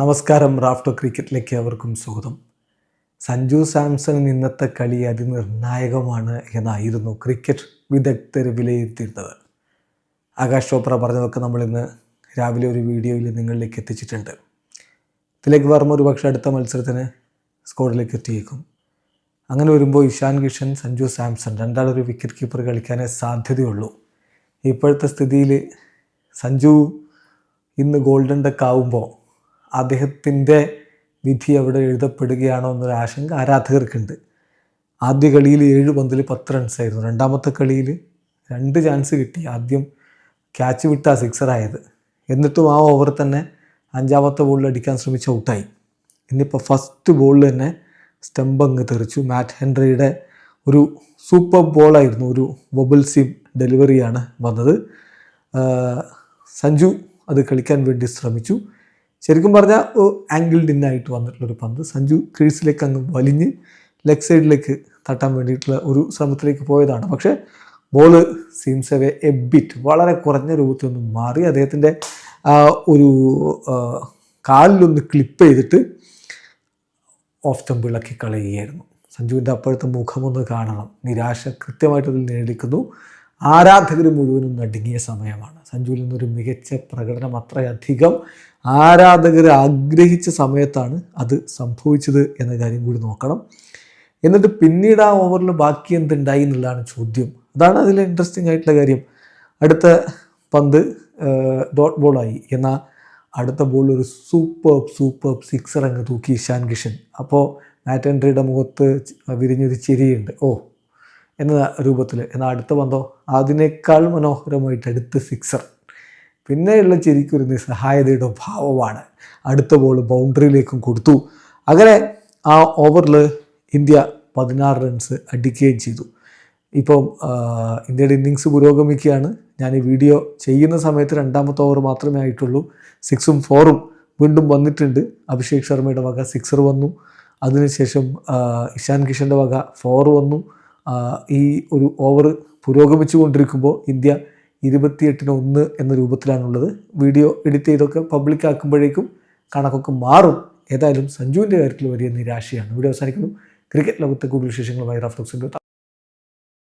നമസ്കാരം റാഫ്റ്റോ ക്രിക്കറ്റിലേക്ക് അവർക്കും സ്വാഗതം. സഞ്ജു സാംസൺ ഇന്നത്തെ കളി അതിനിർണായകമാണ് എന്നായിരുന്നു ക്രിക്കറ്റ് വിദഗ്ധർ വിലയിരുത്തിയിരുന്നത്. ആകാശ് ചോപ്ര പറഞ്ഞതൊക്കെ നമ്മളിന്ന് രാവിലെ ഒരു വീഡിയോയിൽ നിങ്ങളിലേക്ക് എത്തിച്ചിട്ടുണ്ട്. തിലക് വർമ്മ ഒരു പക്ഷേ അടുത്ത മത്സരത്തിന് സ്കോഡിലേക്ക് എത്തിയേക്കും. അങ്ങനെ വരുമ്പോൾ ഇഷാൻ കിഷൻ സഞ്ജു സാംസൺ രണ്ടാളൊരു വിക്കറ്റ് കീപ്പർ കളിക്കാനേ സാധ്യതയുള്ളൂ. ഇപ്പോഴത്തെ സ്ഥിതിയിൽ സഞ്ജു ഇന്ന് ഗോൾഡൻ ഡക്ക് ആവുമ്പോൾ അദ്ദേഹത്തിന്റെ വിധി അവിടെ എഴുതപ്പെടുകയാണോ എന്നൊരു ആശങ്ക ആരാധകർക്കുണ്ട്. ആദ്യ കളിയിൽ ഏഴ് പന്തിൽ പത്ത് റൺസായിരുന്നു രണ്ടാമത്തെ കളിയിൽ രണ്ട് ചാൻസ് കിട്ടി. ആദ്യം ക്യാച്ച് വിട്ട സിക്സറായത് എന്നിട്ടും ആ ഓവർ തന്നെ അഞ്ചാമത്തെ ബോളിൽ അടിക്കാൻ ശ്രമിച്ച ഔട്ടായി ഇന്നിപ്പോൾ ഫസ്റ്റ് ബോളിൽ തന്നെ സ്റ്റംപ് അങ്ങ് തെറിച്ചു. മാറ്റ് ഹെൻറിയുടെ ഒരു സൂപ്പർ ബോളായിരുന്നു ഒരു വബിൾ സീം ഡെലിവറിയാണ് വന്നത്. സഞ്ജു അത് കളിക്കാൻ വേണ്ടി ശ്രമിച്ചു. ശരിക്കും പറഞ്ഞാൽ ആംഗിൾ ഡിന്നായിട്ട് വന്നിട്ടുള്ളൊരു പന്ത്. സഞ്ജു ക്രീസിലേക്ക് അങ്ങ് വലിഞ്ഞ് ലെഗ് സൈഡിലേക്ക് തട്ടാൻ വേണ്ടിയിട്ടുള്ള ഒരു ശ്രമത്തിലേക്ക് പോയതാണ്. പക്ഷേ ball seams away a bit വളരെ കുറഞ്ഞ രൂപത്തിൽ ഒന്ന് മാറി. അദ്ദേഹത്തിന്റെ ഒരു കാലിലൊന്ന് ക്ലിപ്പ് ചെയ്തിട്ട് ഓഫ് സ്റ്റംപ് ഇളക്കി കളയുകയായിരുന്നു. സഞ്ജുവിന്റെ അപ്പോഴത്തെ മുഖമൊന്ന് കാണണം. നിരാശ കൃത്യമായിട്ട് അതിൽ നേടിക്കുന്നു ആരാധകർ മുഴുവനും നടുങ്ങിയ സമയമാണ്. സഞ്ജുവിൽ നിന്നൊരു മികച്ച പ്രകടനം അത്രയധികം ആരാധകർ ആഗ്രഹിച്ച സമയത്താണ് അത് സംഭവിച്ചത് എന്ന കാര്യം കൂടി നോക്കണം. എന്നിട്ട് പിന്നീട് ആ ഓവറിൽ ബാക്കി എന്തുണ്ടായി എന്നുള്ളതാണ് ചോദ്യം. അതാണ് അതിൽ ഇൻട്രസ്റ്റിംഗ് ആയിട്ടുള്ള കാര്യം. അടുത്ത പന്ത് ഡോട്ട് ബോളായി എന്നാൽ അടുത്ത ബോളിൽ ഒരു സൂപ്പർ സൂപ്പർ സിക്സർ അങ്ങ് തൂക്കി ഇഷാൻ കിഷൻ അപ്പോൾ മാറ്റ് എൻട്രിയുടെ മുഖത്ത് വിരിഞ്ഞൊരു ചിരിയുണ്ട്. ഓ എന്ന രൂപത്തിൽ എന്നാൽ അടുത്ത പന്തോ? അതിനേക്കാൾ മനോഹരമായിട്ട് അടുത്ത സിക്സർ പിന്നെയുള്ള ചിരിക്കൊരു നിസ്സഹായതയുടെ ഭാവമാണ്. അടുത്ത ബോൾ ബൗണ്ടറിയിലേക്കും കൊടുത്തു. അങ്ങനെ ആ ഓവറിൽ ഇന്ത്യ പതിനാറ് റൺസ് അടിക്കുകയും ചെയ്തു. ഇപ്പം ഇന്ത്യയുടെ ഇന്നിങ്സ് പുരോഗമിക്കുകയാണ്. ഞാൻ ഈ വീഡിയോ ചെയ്യുന്ന സമയത്ത് രണ്ടാമത്തെ ഓവർ മാത്രമേ ആയിട്ടുള്ളൂ. സിക്സും ഫോറും വീണ്ടും വന്നിട്ടുണ്ട്. അഭിഷേക് ശർമ്മയുടെ വക സിക്സർ വന്നു. അതിനുശേഷം ഇഷാൻ കിഷന്റെ വക ഫോർ വന്നു. ഈ ഒരു ഓവർ പുരോഗമിച്ചു കൊണ്ടിരിക്കുമ്പോൾ ഇന്ത്യ ഇരുപത്തിയെട്ടിന് ഒന്ന് എന്ന രൂപത്തിലാണുള്ളത്. വീഡിയോ എഡിറ്റ് ചെയ്തൊക്കെ പബ്ലിക് ആക്കുമ്പോഴേക്കും കണക്കൊക്കെ മാറും. ഏതായാലും സഞ്ജുവിന്റെ കാര്യത്തിൽ വലിയ നിരാശയാണ്. വീഡിയോ അവസാനിക്കുന്നു. ക്രിക്കറ്റ് ലോകത്തെ കൂടുതൽ വിശേഷങ്ങളുമായി റഫ്ലോക്സിന്റെ